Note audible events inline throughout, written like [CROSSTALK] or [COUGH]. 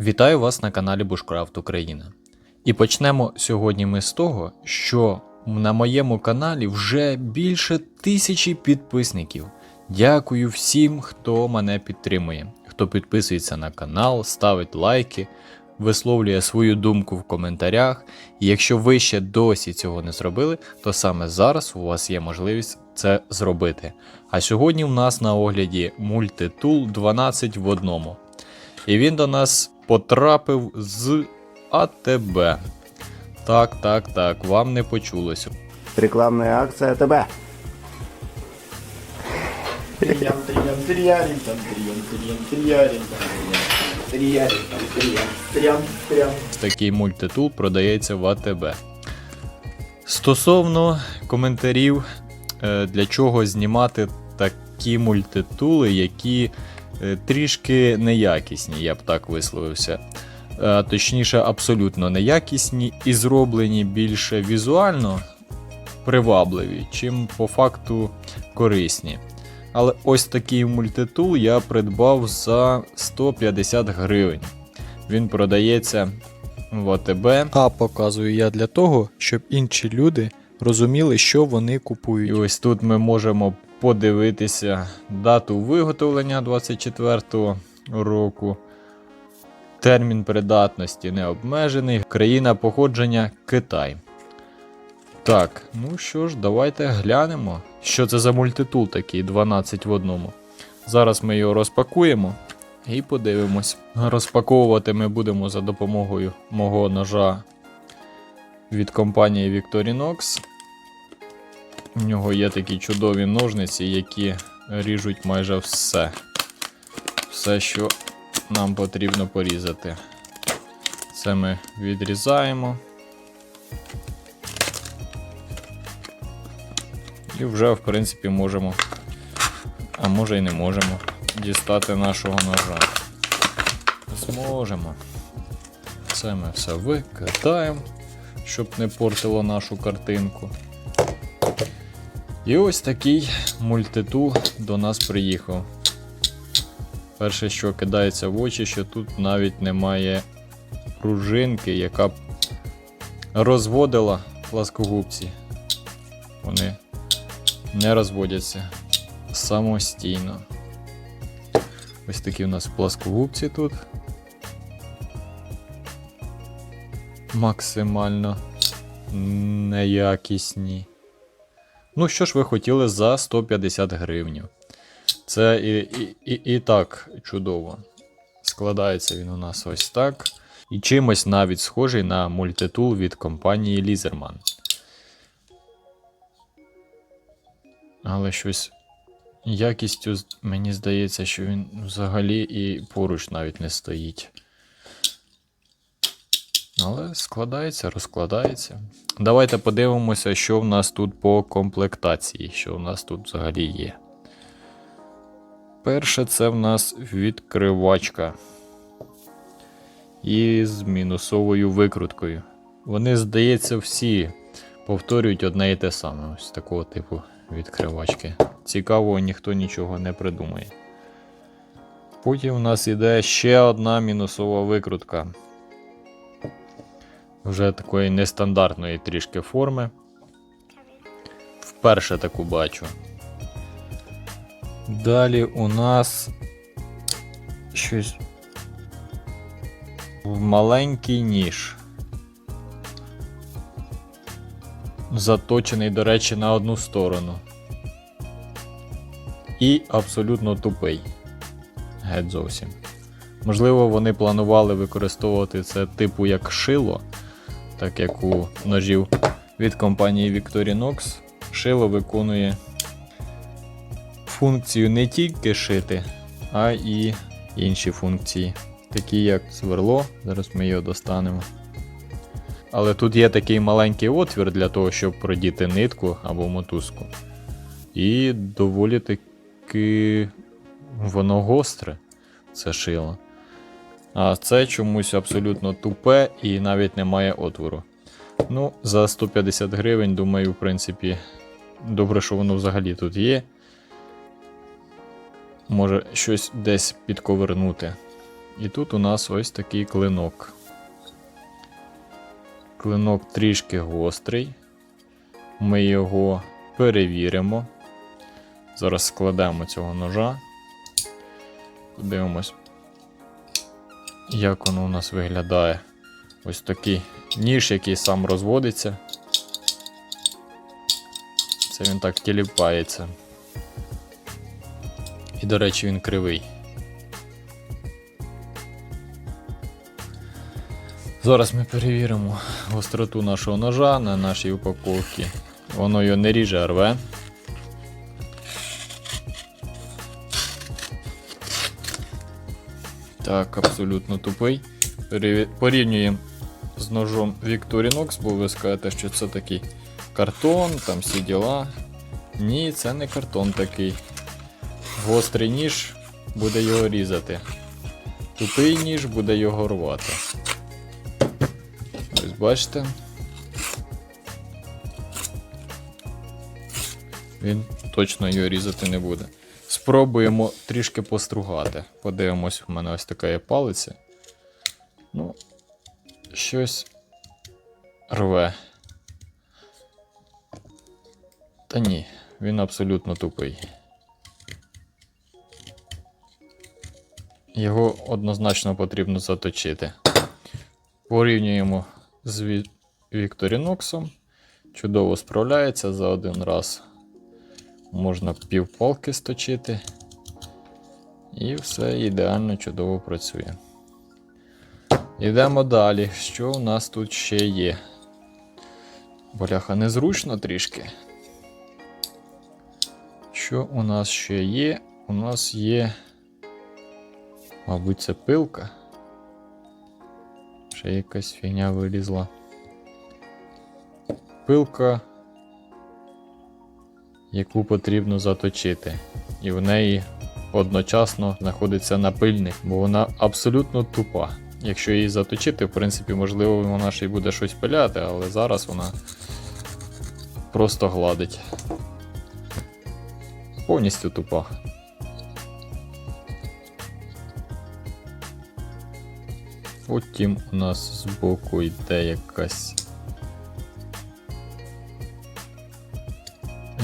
Вітаю вас на каналі Bushcraft Україна. І почнемо сьогодні ми з того, що на моєму каналі вже більше тисячі підписників. Дякую всім, хто мене підтримує, хто підписується на канал, ставить лайки, висловлює свою думку в коментарях. І якщо ви ще досі цього не зробили, то саме зараз у вас є можливість це зробити. А сьогодні в нас на огляді мультитул 12 в одному. І він до нас потрапив з АТБ. Так, так, так, вам не почулося. Рекламная акция АТБ. Триям, триям, триярим, там, триям, триям, триярим, там, триярим, там. Такий мультитул продається в АТБ. Стосовно коментарів, е, для чого знімати такі мультитули, які трішки неякісні, я б так висловився. Е, Точніше, абсолютно неякісні і зроблені більше візуально привабливі, чим по факту корисні. Але ось такий мультитул я придбав за 150 гривень. Він продається в АТБ. А показую я для того, щоб інші люди розуміли, що вони купують. І ось тут ми можемо подивитися дату виготовлення 24-го року. Термін придатності не обмежений. Країна походження Китай. Так, ну що ж, давайте глянемо, що це за мультитул такий 12 в одному. Зараз ми його розпакуємо і подивимось. Розпаковувати ми будемо за допомогою мого ножа від компанії Victorinox. У нього є такі чудові ножниці, які ріжуть майже все. Все, що нам потрібно порізати. Це ми відрізаємо. І вже, в принципі, можемо, а може і не можемо дістати нашого ножа. Зможемо. Це ми все викидаємо, щоб не портило нашу картинку. І ось такий мультитул до нас приїхав. Перше, що кидається в очі, що тут навіть немає пружинки, яка б розводила пласкогубці. Вони не розводяться самостійно. Ось такі у нас пласкогубці тут. Максимально неякісні. Ну, що ж ви хотіли за 150 гривень? Це і, і, і, і так чудово. Складається він у нас ось так. І чимось навіть схожий на мультитул від компанії Lizerman. Але щось якістю мені здається, що він взагалі і поруч навіть не стоїть. Але складається, розкладається. Давайте подивимося, що в нас тут по комплектації, що в нас тут взагалі є. Перше, це в нас відкривачка. І з мінусовою викруткою. Вони, здається, всі повторюють одне і те саме. Ось такого типу відкривачки. Цікаво, ніхто нічого не придумає. Потім у нас іде ще одна мінусова викрутка. Вже такої нестандартної трішки форми. Вперше таку бачу. Далі у нас щось в маленький ніж. Заточений, до речі, на одну сторону. І абсолютно тупий. Геть зовсім. Можливо, вони планували використовувати це типу як шило, так як у ножів від компанії Victorinox. Шило виконує функцію не тільки шити, а і інші функції, такі як сверло. Зараз ми його достанемо. Але тут є такий маленький отвір для того, щоб продіти нитку або мотузку. І доволі таки воно гостре, це шило. А це чомусь абсолютно тупе і навіть немає отвору. Ну, за 150 гривень, думаю, в принципі, добре, що воно взагалі тут є. Може щось десь підковернути. І тут у нас ось такий клинок. Клинок трішки гострий. Ми його перевіримо. Зараз складемо цього ножа. Подивимось, як воно у нас виглядає. Ось такий ніж, який сам розводиться. Це він так тіліпається. І, до речі, він кривий. Зараз ми перевіримо гостроту нашого ножа на нашій упаковці. Воно його не ріже, а рве. Так, абсолютно тупий. Порівнюємо з ножом Victorinox, бо ви скажете, що це такий картон, там всі діла. Ні, це не картон такий. Гострий ніж буде його різати. Тупий ніж буде його рвати. Ось бачите. Він точно його різати не буде. Спробуємо трішки постругати. Подивимось, в мене ось така є палиця. Ну, щось рве. Та ні, він абсолютно тупий. Його однозначно потрібно заточити. Порівнюємо з Ві- Вікторіноксом. Чудово справляється за один раз. Можна півпалки сточити. І все ідеально чудово працює. Йдемо далі. Що у нас тут ще є? Боляха незручно трішки. Що у нас ще є? У нас є. Мабуть, це пилка. Ще якась фігня вилізла. Пилка, яку потрібно заточити. І в неї одночасно знаходиться напильник, бо вона абсолютно тупа. Якщо її заточити, в принципі, можливо, вона ще й буде щось пиляти, але зараз вона просто гладить. Повністю тупа. Потім у нас збоку йде якась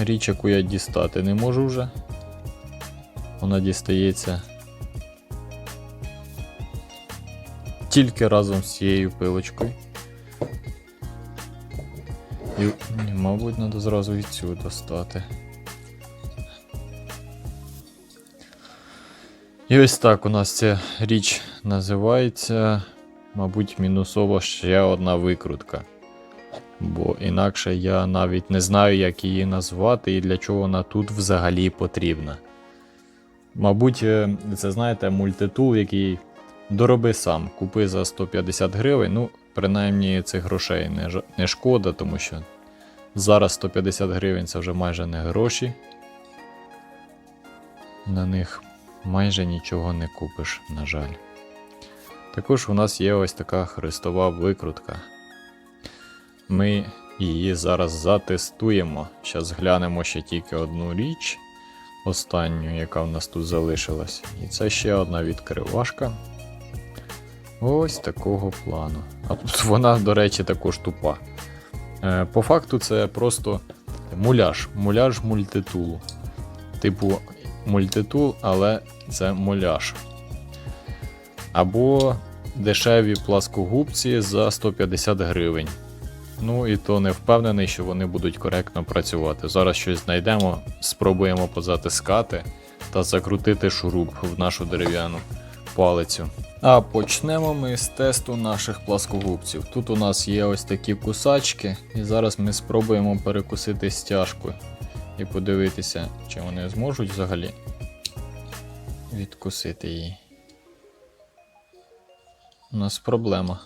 річ, яку я дістати не можу вже. Вона дістається тільки разом з цією пилочкою. І, мабуть, треба зразу і цю достати. І ось так у нас ця річ називається, мабуть, мінусова ще одна викрутка. Бо інакше я навіть не знаю, як її назвати і для чого вона тут взагалі потрібна. Мабуть, е, це знаєте, мультитул, який дороби сам, купи за 150 гривень. Ну, принаймні цих грошей не, ж- не шкода, тому що зараз 150 гривень це вже майже не гроші. На них майже нічого не купиш, на жаль. Також у нас є ось така хрестова викрутка. Ми її зараз затестуємо. Зараз глянемо ще тільки одну річ, останню, яка в нас тут залишилась. І це ще одна відкривашка. Ось такого плану. А тут [LAUGHS] вона, до речі, також тупа. Е, По факту, це просто муляж, муляж мультитулу. Типу мультитул, але це муляж. Або дешеві пласкогубці за 150 гривень. Ну і то не впевнений, що вони будуть коректно працювати. Зараз щось знайдемо, спробуємо позатискати та закрутити шуруп в нашу дерев'яну палицю. А почнемо ми з тесту наших пласкогубців. Тут у нас є ось такі кусачки, і зараз ми спробуємо перекусити стяжку і подивитися, чи вони зможуть взагалі відкусити її. У нас проблема.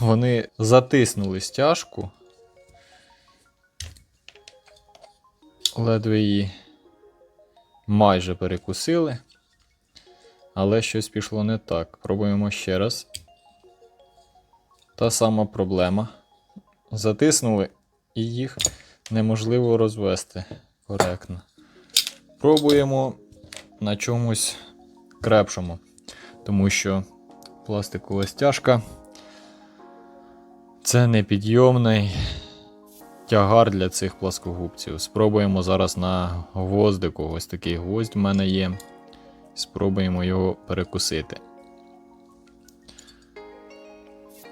Вони затиснули стяжку. Ледве її майже перекусили. Але щось пішло не так. Пробуємо ще раз. Та сама проблема. Затиснули і їх неможливо розвести коректно. Пробуємо на чомусь крепшому. тому що пластикова стяжка це непідйомний тягар для цих пласкогубців. Спробуємо зараз на гвоздику. Ось такий гвоздь в мене є. Спробуємо його перекусити.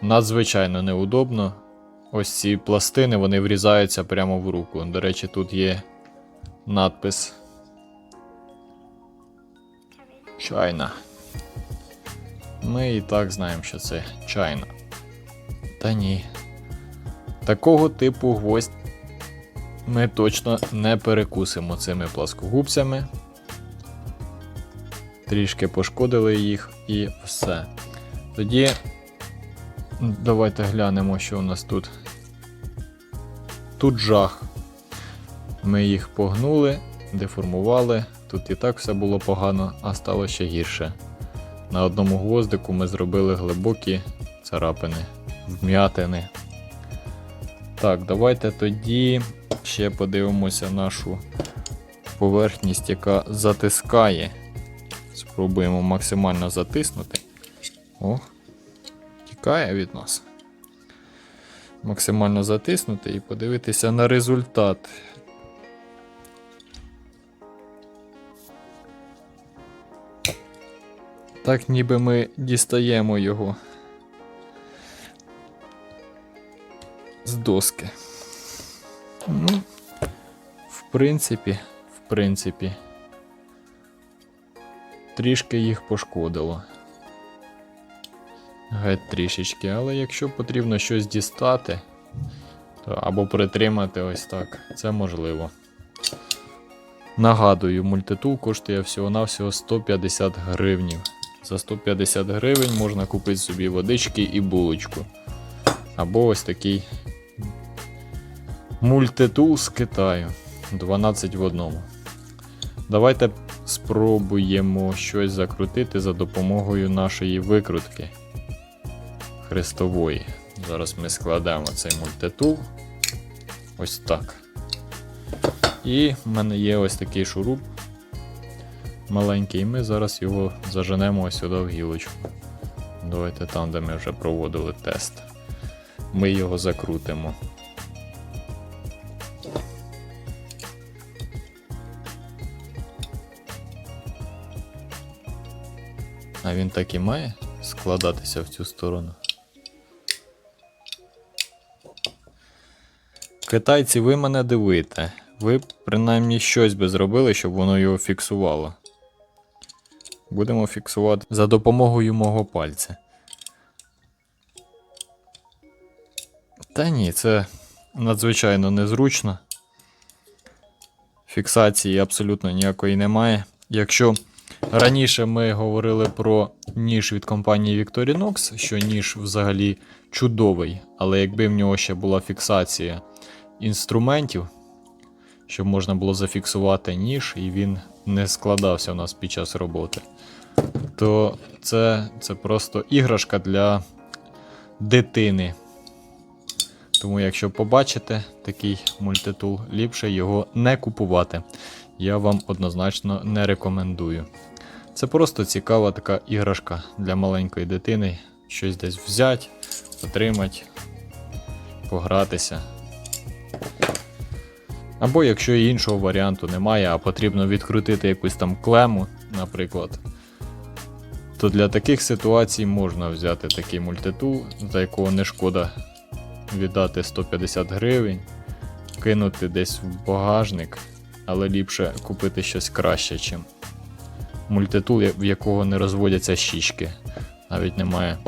Надзвичайно неудобно. Ось ці пластини вони врізаються прямо в руку. До речі, тут є надпис Чайна. Ми і так знаємо, що це чайна. Та ні. Такого типу гвоздь ми точно не перекусимо цими пласкогубцями. Трішки пошкодили їх і все. Тоді давайте глянемо, що у нас тут. Тут жах. Ми їх погнули, деформували. Тут і так все було погано, а стало ще гірше. На одному гвоздику ми зробили глибокі царапини, вм'ятини. Так, давайте тоді ще подивимося нашу поверхність, яка затискає. Спробуємо максимально затиснути. О, тікає від нас. Максимально затиснути і подивитися на результат. Так ніби ми дістаємо його з доски. Ну, в принципі, в принципі, трішки їх пошкодило. Геть трішечки, але якщо потрібно щось дістати, то або притримати ось так, це можливо. Нагадую, мультитул коштує всього-навсього 150 гривнів. За 150 гривень можна купити собі водички і булочку. Або ось такий мультитул з Китаю. 12 в одному. Давайте спробуємо щось закрутити за допомогою нашої викрутки хрестової. Зараз ми складемо цей мультитул. Ось так. І в мене є ось такий шуруп маленький, і ми зараз його заженемо ось сюди в гілочку. Давайте там, де ми вже проводили тест. Ми його закрутимо. А він так і має складатися в цю сторону. Китайці, ви мене дивите. Ви принаймні щось би зробили, щоб воно його фіксувало. Будемо фіксувати за допомогою мого пальця. Та ні, це надзвичайно незручно. Фіксації абсолютно ніякої немає. Якщо раніше ми говорили про ніж від компанії Victorinox, що ніж взагалі чудовий, але якби в нього ще була фіксація інструментів, щоб можна було зафіксувати ніж, і він не складався у нас під час роботи, то це, це просто іграшка для дитини. Тому, якщо побачите такий мультитул, ліпше його не купувати. Я вам однозначно не рекомендую. Це просто цікава така іграшка для маленької дитини. Щось десь взяти, отримати, погратися. Або якщо іншого варіанту немає, а потрібно відкрутити якусь там клему, наприклад, то для таких ситуацій можна взяти такий мультитул, за якого не шкода віддати 150 гривень, кинути десь в багажник, але ліпше купити щось краще, чим мультитул, в якого не розводяться щічки, навіть немає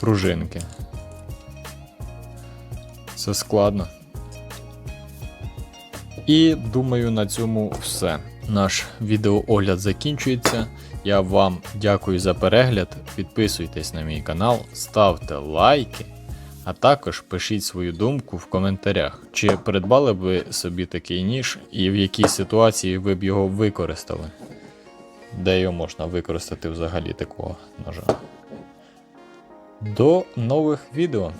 пружинки. Це складно. І думаю, на цьому все. Наш відеоогляд закінчується. Я вам дякую за перегляд. Підписуйтесь на мій канал, ставте лайки, а також пишіть свою думку в коментарях, чи придбали ви собі такий ніж і в якій ситуації ви б його використали. Де його можна використати взагалі такого ножа. До нових відео!